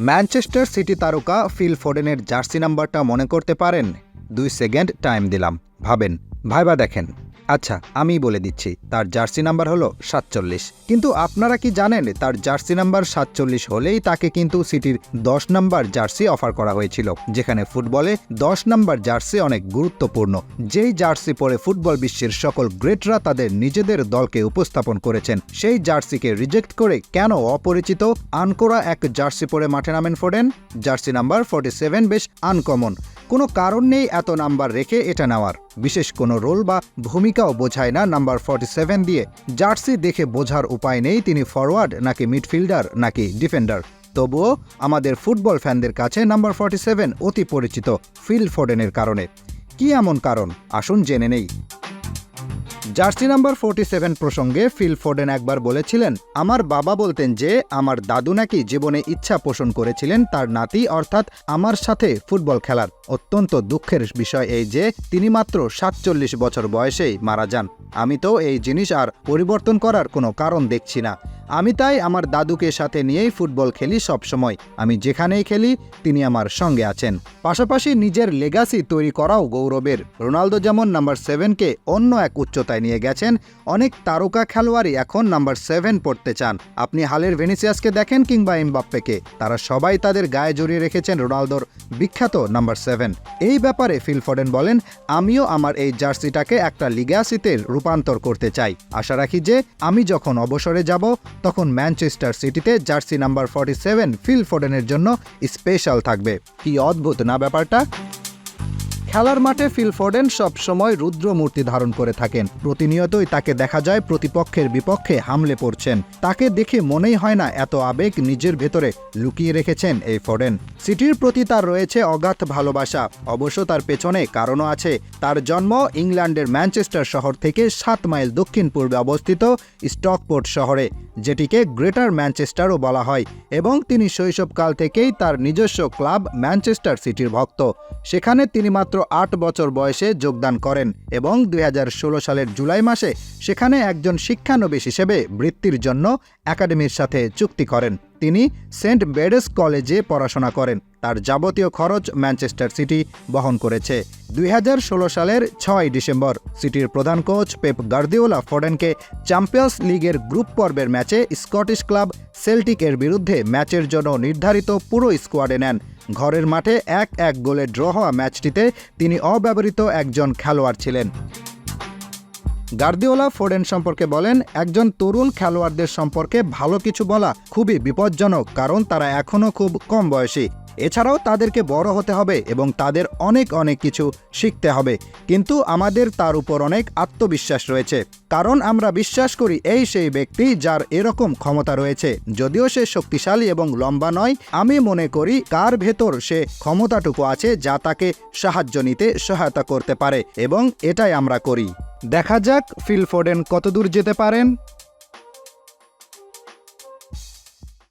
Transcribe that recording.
Manchester City তারকা Phil ফোডেনের jersey নাম্বারটা মনে করতে পারেন? দুই সেকেন্ড টাইম দিলাম। ভাবেন, ভাইবা দেখেন। আচ্ছা আমি বলে দিচ্ছি, তার জার্সি নাম্বার হলো সাতচল্লিশ। কিন্তু আপনারা কি জানেন, তার জার্সি নাম্বার সাতচল্লিশ হলেই তাকে কিন্তু সিটির দশ নাম্বার জার্সি অফার করা হয়েছিল, যেখানে ফুটবলে দশ নাম্বার জার্সি অনেক গুরুত্বপূর্ণ। যেই জার্সি পরে ফুটবল বিশ্বের সকল গ্রেটরা তাদের নিজেদের দলকে উপস্থাপন করেছেন, সেই জার্সিকে রিজেক্ট করে কেন অপরিচিত আনকোরা এক জার্সি পরে মাঠে নামেন Foden jersey number forty seven বেশ আনকমন। কোনো কারণ নেই এত নাম্বার রেখে এটা নেওয়ার। বিশেষ কোনো রোল বা ভূমিকাও বোঝায় না নাম্বার ফর্টি সেভেন দিয়ে। জার্সি দেখে বোঝার উপায় নেই তিনি ফরওয়ার্ড নাকি মিডফিল্ডার, নাকি ডিফেন্ডার। তবুও আমাদের ফুটবল ফ্যানদের কাছে নাম্বার ফর্টি সেভেন অতি পরিচিত ফিল ফোডেনের কারণে। কি এমন কারণ? আসুন জেনে নেই। জার্সি নাম্বার ফোর্টি সেভেন প্রসঙ্গে ফিল ফোর্ডেন একবার বলেছিলেন, আমার বাবা বলতেন যে, আমার দাদু নাকি জীবনে ইচ্ছা পোষণ করেছিলেন তার নাতি, অর্থাৎ আমার সাথে ফুটবল খেলার। অত্যন্ত দুঃখের বিষয় এই যে, তিনি মাত্র সাতচল্লিশ বছর বয়সেই মারা যান। আমি তো এই জিনিস আর পরিবর্তন করার কোনো কারণ দেখছি না। আমি তাই আমার দাদুকে সাথে নিয়েই ফুটবল খেলি সবসময় আমি যেখানেই খেলি, তিনি আমার সঙ্গে আছেন। পাশাপাশি নিজের লেগাসি তৈরি করাও গৌরবের। রোনালদো যেমন নাম্বার সেভেনকে অন্য এক উচ্চতায় নিয়ে গেছেন অনেক তারকা খেলোয়াড়ই এখন নাম্বার সেভেন পড়তে চান। আপনি হালের ভেনিসিয়াসকে দেখেন কিংবা এমবাপ্পেকে। তারা সবাই তাদের গায়ে জড়িয়ে রেখেছেন রোনালদোর বিখ্যাত নাম্বার সেভেন। এই ব্যাপারে ফিল ফডেন বলেন, আমিও আমার এই জার্সিটাকে একটা লিগাসিতে রূপান্তর করতে চাই। আশা রাখি যে আমি যখন অবসরে যাব, তখন ম্যানচেস্টার সিটিতে jersey number forty seven Phil ফোডেনের জন্য স্পেশাল থাকবে। কি অদ্ভুত না ব্যাপারটা? খেলার মাঠে ফিল ফোডেন সব সময় রুদ্র মূর্তি ধারণ করে থাকেন। প্রতিনিয়তই তাকে দেখা যায় প্রতিপক্ষের বিপক্ষে হামলে পড়ছেন। তাকে দেখে মনেই হয় না এত আবেগ নিজের ভেতরে লুকিয়ে রেখেছেন এই ফোডেন সিটির প্রতি তার রয়েছে অগাধ ভালোবাসা। অবশ্য তার পেছনে কারণও আছে। তার জন্ম ইংল্যান্ডের ম্যানচেস্টার শহর থেকে সাত মাইল দক্ষিণ পূর্বে অবস্থিত স্টকপোর্ট শহরে। যেটিকে গ্রেটার ম্যানচেস্টারও বলা হয় এবং তিনি শৈশবকাল থেকেই তার নিজস্ব ক্লাব ম্যানচেস্টার সিটির ভক্ত। সেখানে তিনি মাত্র আট বছর বয়সে যোগদান করেন এবং দু হাজার ষোলো সালের জুলাই মাসে সেখানে একজন শিক্ষানবিশ হিসেবে বৃত্তির জন্য একাডেমির সাথে চুক্তি করেন। তিনি সেন্ট বেডেস কলেজে পড়াশোনা করেন। তার যাবতীয় খরচ ম্যানচেস্টার সিটি বহন করেছে। দুই হাজার ষোলো সালের ছয় ডিসেম্বর, সিটির প্রধান কোচ পেপ গার্দিওলা ফোডেনকে চ্যাম্পিয়ন্স লিগের গ্রুপ পর্বের ম্যাচে স্কটিশ ক্লাব সেল্টিকের বিরুদ্ধে ম্যাচের জন্য নির্ধারিত পুরো স্কোয়াডে নেন। ঘরের মাঠে এক এক গোলে ড্র হওয়া ম্যাচটিতে তিনি অব্যবহৃত একজন খেলোয়াড় ছিলেন। গার্দিওলা ফোডেন সম্পর্কে বলেন, একজন তরুণ খেলোয়াড়দের সম্পর্কে ভালো কিছু বলা খুবই বিপজ্জনক কারণ তারা এখনও খুব কম বয়সী। এছাড়াও তাদেরকে বড় হতে হবে এবং তাদের অনেক অনেক কিছু শিখতে হবে। কিন্তু আমাদের তার উপর অনেক আত্মবিশ্বাস রয়েছে। কারণ আমরা বিশ্বাস করি এই সেই ব্যক্তি যার এরকম ক্ষমতা রয়েছে। যদিও সে শক্তিশালী এবং লম্বা নয়, আমি মনে করি কার ভেতর সে ক্ষমতাটুকু আছে যা তাকে সাহায্য নিতে সহায়তা করতে পারে এবং এটাই আমরা করি। দেখা যাক ফিল ফোডেন কতদূর যেতে পারেন।